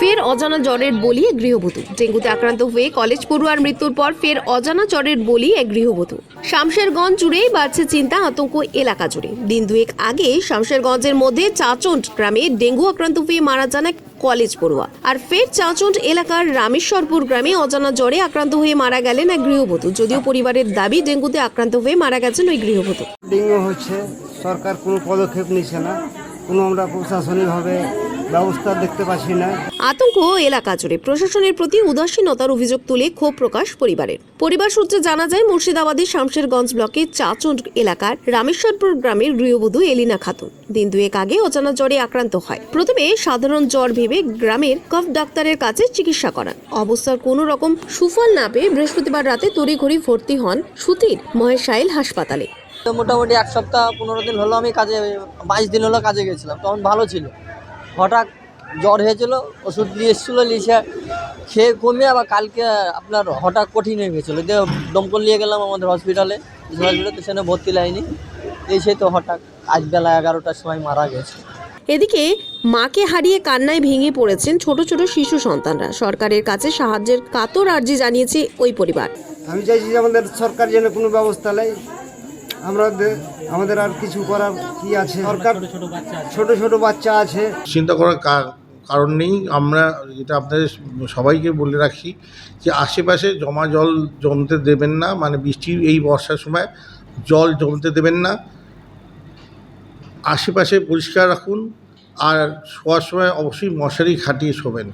ফের অজানা জ্বরের বলি এক গৃহবধূ। ডেঙ্গুতে আক্রান্ত হয়ে কলেজ পড়ুয়ার মৃত্যুর পর ফের অজানা জ্বরের বলি এক গৃহবধূ। শামশেরগঞ্জ জুড়েই বাড়ছে চিন্তা, আতঙ্ক এলাকা জুড়ে। দিন দুয়েক আগে শামশেরগঞ্জের মধ্যে চাচন্ড গ্রামে ডেঙ্গু আক্রান্ত হয়ে মারা যান এক কলেজ পড়ুয়া। আর ফের চাচন্ড এলাকার রামেশ্বরপুর গ্রামে অজানা জ্বরে আক্রান্ত হয়ে মারা গেলেন এক গৃহবধূ। যদিও পরিবারের দাবি ডেঙ্গুতে আক্রান্ত হয়ে মারা গেছেন ওই গৃহবধূ। ডেঙ্গু হচ্ছে, সরকার কোনো পদক্ষেপ নিচ্ছে না। কোনো আমরা প্রশাসনিকভাবে ব্যবস্থা দেখতে পাচ্ছি না। আতঙ্ক এলাকা জুড়ে। প্রশাসনের প্রতি উদাসীনতার অভিযোগ তুলে ক্ষোভ প্রকাশ পরিবারের। পরিবার সূত্রে জানা যায় মুর্শিদাবাদের শামশেরগঞ্জ ব্লকের চাচন্ড এলাকার রামেশ্বরপুর গ্রামের গৃহবধূ এলিনা খাতুন। দিন দুয়েক আগে অজানা জ্বরে আক্রান্ত হয়। প্রথমে সাধারণ জ্বর ভেবে গ্রামের কফ ডাক্তারের কাছে চিকিৎসা করান। অবস্থার কোনো রকম সুফল না পেয়ে বৃহস্পতিবার রাতে তড়িঘড়ি ভর্তি হন সুতির মহেশাইল হাসপাতালে। তো মোটামুটি এক সপ্তাহ পনেরো দিন হলো আমি কাজে বাইশ দিন হলো কাজে গেছিলাম। তখন ভালো ছিল। হঠাৎ জ্বর হয়েছিল ওষুধ দিয়ে এসেছিল লিসে খেয়ে কমে আবার কালকে আপনার হঠাৎ কঠিন হয়ে গেছিল। দিয়ে দমকল নিয়ে গেলাম আমাদের হসপিটালে হসপিটালে তো সেখানে ভর্তি লাইনি। এসে তো হঠাৎ আজ বেলা এগারোটার সময় মারা গেছে। এদিকে মাকে হারিয়ে কান্নায় ভেঙে পড়েছেন ছোট ছোট শিশু সন্তানরা। সরকারের কাছে সাহায্যের কাতর আর্জি জানিয়েছে ওই পরিবার। আমি চাইছি যে আমাদের সরকার যেন কোনো ব্যবস্থা নেয়। আমরা আমাদের আর কিছু করার কি আছে? সরকার ছোট ছোট বাচ্চা আছে। চিন্তা করার কারণ নেই। আমরা এটা আপনাদের সবাইকে বলে রাখি যে আশেপাশে জমা জল জমতে দেবেন না। মানে বৃষ্টি এই বর্ষার সময় জল জমতে দেবেন না। আশেপাশে পরিষ্কার রাখুন। আর শোয়ার সময় অবশ্যই মশারি খাটিয়ে শোবেন।